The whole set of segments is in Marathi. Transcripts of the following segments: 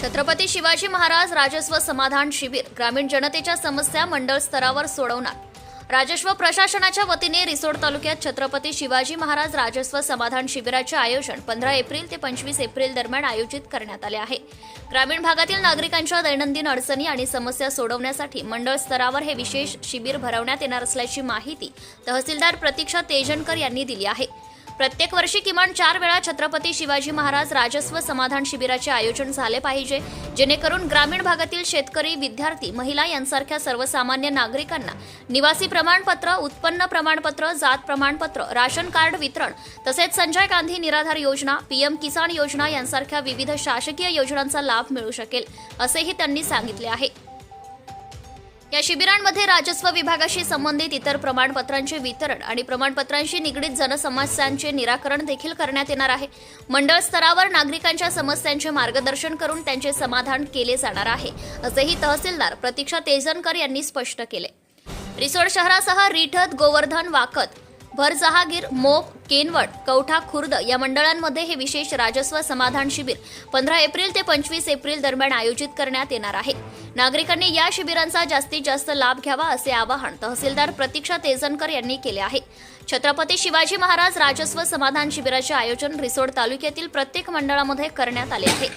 छत्रपती शिवाजी महाराज राजस्व समाधान शिबिर ग्रामीण जनतेच्या समस्या मंडळ स्तरावर सोडवणार. राजस्व प्रशासनाच्या वतीने रिसोड तालुक्यात छत्रपती शिवाजी महाराज राजस्व समाधान शिबिराचे आयोजन पंधरा एप्रिल ते पंचवीस एप्रिल दरम्यान आयोजित करण्यात आले आहे. ग्रामीण भागातील नागरिकांच्या दैनंदिन अडचणी आणि समस्या सोडवण्यासाठी मंडळ स्तरावर हे विशेष शिबिर भरवण्यात येणार असल्याची माहिती तहसीलदार प्रतीक्षा तेजनकर यांनी दिली आहे. प्रत्येक वर्षी किमान चार वेळा छत्रपती शिवाजी महाराज राजस्व समाधान शिबिराचे आयोजन झाले पाहिजे जेणेकरून ग्रामीण भागातील शेतकरी विद्यार्थी महिला यांसारख्या सर्वसामान्य नागरिकांना निवासी प्रमाणपत्र उत्पन्न प्रमाणपत्र जात प्रमाणपत्र राशन कार्ड वितरण तसेच संजय गांधी निराधार योजना पीएम किसान योजना यांसारख्या विविध शासकीय योजनांचा लाभ मिळू शकेल असेही त्यांनी सांगितले आहे. या शिबिरांमध्ये राजस्व विभागाशी संबंधित इतर प्रमाणपत्रांचे वितरण आणि प्रमाणपत्रांशी निगडीत जनसमस्यांचे निराकरण देखील करण्यात येणार आहे. मंडळ स्तरावर नागरिकांच्या समस्यांचे मार्गदर्शन करून त्यांचे समाधान केले जाणार आहे असेही तहसीलदार प्रतीक्षा तेजनकर यांनी स्पष्ट केले. रिसोड शहरासह रिठत गोवर्धन वाकत भरजहागीर मोप केनवड कवठा खुर्द या मंडळांमध्ये हे विशेष राजस्व समाधान शिबिर पंधरा एप्रिल ते पंचवीस एप्रिल दरम्यान आयोजित करण्यात येणार आहे. नागरिकांनी या शिबिरांचा जास्तीत जास्त लाभ घ्यावा असे आवाहन तहसीलदार प्रतीक्षा तेजनकर यांनी केले आहे. छत्रपती शिवाजी महाराज राजस्व समाधान शिबिराचे आयोजन रिसोड तालुक्यातील प्रत्येक मंडळामध्ये करण्यात आले आहे.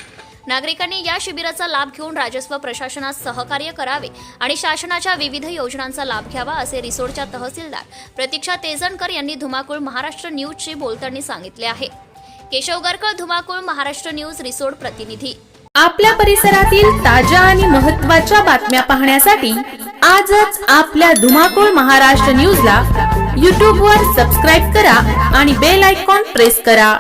नागरिकांनी या शिबिराचा लाभ घेऊन राजस्व प्रशासनास सहकार्य करावे आणि शासनाच्या विविध योजनांचा लाभ घ्यावा असे रिसोडच्या तहसीलदार प्रतीक्षा तेजणकर यांनी धुमाकूळ महाराष्ट्र न्यूजशी बोलताना सांगितले आहे. केशव गरकळ धुमाकूळ महाराष्ट्र न्यूज रिसोड प्रतिनिधी. आपल्या परिसरातील ताज्या आणि महत्त्वाच्या बातम्या पाहण्यासाठी आजच आपल्या धुमाकूळ महाराष्ट्र न्यूजला यूट्यूबवर सबस्क्राईब करा आणि बेल आयकॉन प्रेस करा.